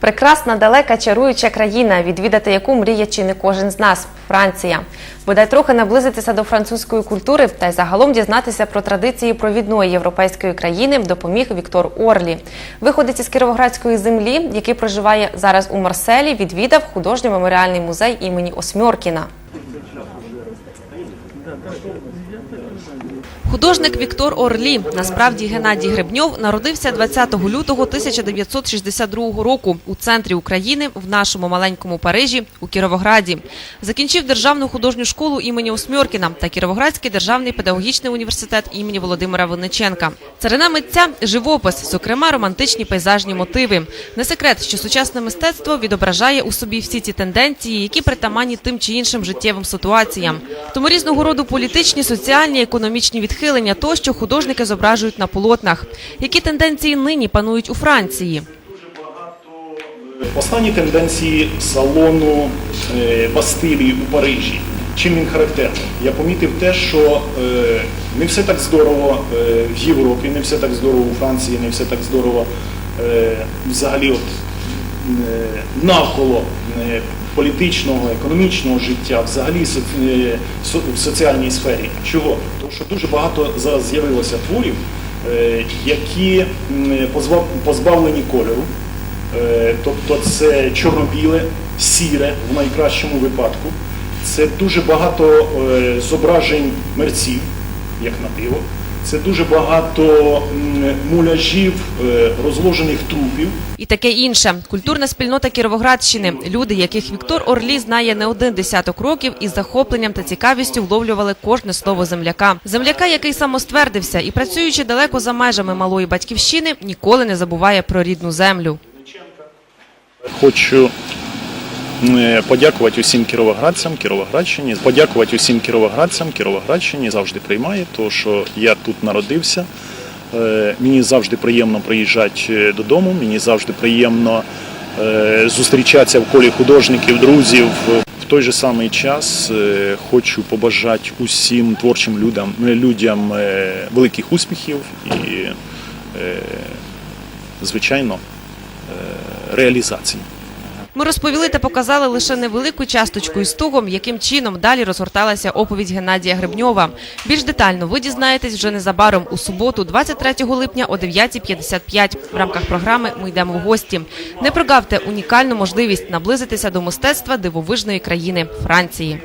Прекрасна, далека, чаруюча країна, відвідати яку мріє чи не кожен з нас Франція. Бодай трохи наблизитися до французької культури та й загалом дізнатися про традиції провідної європейської країни допоміг Віктор Орлі. Виходець із Кіровоградської землі, який проживає зараз у Марселі, відвідав художньо-меморіальний музей імені Осьмьоркіна. Художник Віктор Орлі, насправді Геннадій Гребньов, народився 20 лютого 1962 року у центрі України в нашому маленькому Парижі у Кіровограді. Закінчив державну художню школу імені Осьмьоркіна та Кіровоградський державний педагогічний університет імені Володимира Винниченка. Царина митця живопис, зокрема романтичні пейзажні мотиви. Не секрет, що сучасне мистецтво відображає у собі всі ці тенденції, які притаманні тим чи іншим життєвим ситуаціям. Тому різного роду політичні, соціальні, економічні відхилення тощо художники зображують на полотнах. Які тенденції нині панують у Франції? Останні тенденції салону е, Бастилії у Парижі. Чим він характерний? Я помітив те, що е, не все так здорово е, в Європі, не все так здорово у Франції, не все так здорово взагалі от, навколо політичного, економічного життя, взагалі е, в соціальній сфері. Чого? Тому що дуже багато з'явилося творів, е, які позбавлені кольору. Е, Тобто це чорно-біле, сіре в найкращому випадку. Це дуже багато зображень мерців, як на диво. Це дуже багато муляжів, е, розложених трупів. І таке інше. Культурна спільнота Кіровоградщини. Люди, яких Віктор Орлі знає не один десяток років, із захопленням та цікавістю вловлювали кожне слово земляка. Земляка, який самоствердився і працюючи далеко за межами малої батьківщини, ніколи не забуває про рідну землю. Хочу подякувати усім кіровоградцям, Кіровоградщині, подякувати усім кіровоградцям, Кіровоградщині завжди приймає, тому що я тут народився. Е, Мені завжди приємно приїжджати е, додому, мені завжди приємно е, зустрічатися в колі художників, друзів. В той же самий час хочу побажати усім творчим людям, людям великих успіхів і, звичайно, реалізації. Ми розповіли та показали лише невелику часточку із того, яким чином далі розгорталася оповідь Геннадія Гребньова. Більш детально ви дізнаєтесь вже незабаром у суботу, 23 липня о 9.55. В рамках програми Ми йдемо в гості. Не прогавте унікальну можливість наблизитися до мистецтва дивовижної країни Франції.